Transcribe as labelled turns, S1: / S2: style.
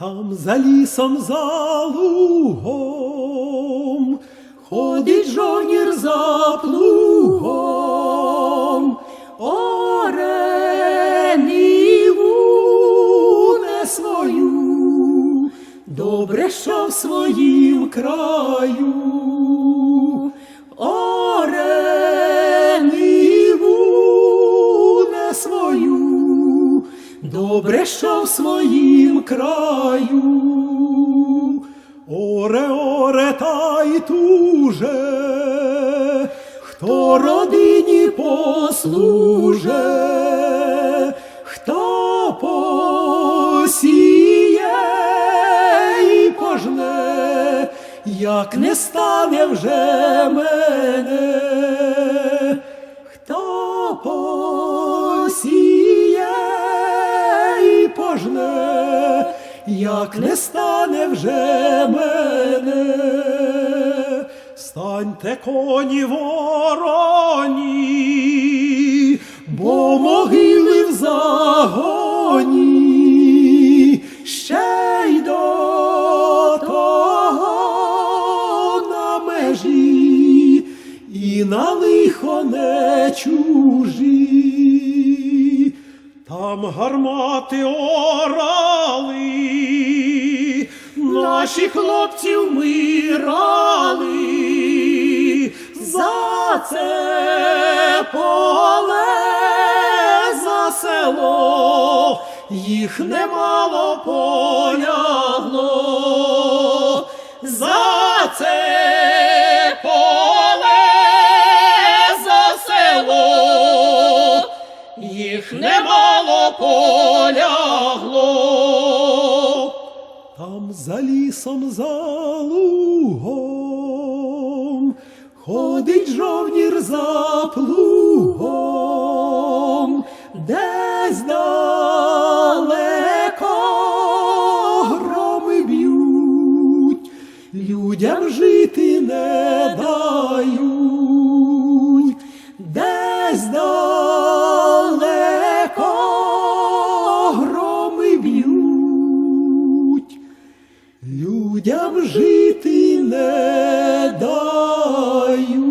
S1: Там за лісом за лугом ходить жонір за плугом, орениву не свою, добре, що в своїм краю. Орениву не свою, добре, що в своїм краю. Оре, оре, та й туже, хто родині послуже, хто посіє і пожне, як не стане вже мене, як не стане вже мене, станьте коні вороні, бо могили в загоні, ще й до того на межі, і на лихо не чужі. Там гармати орали, наші хлопці вмирали за це поле, за село, їх немало полягло, їх немало полягло. Там за лісом за лугом ходить жовнір за плугом, десь далеко громи б'ють, людям жити не дають, людям жити не дають.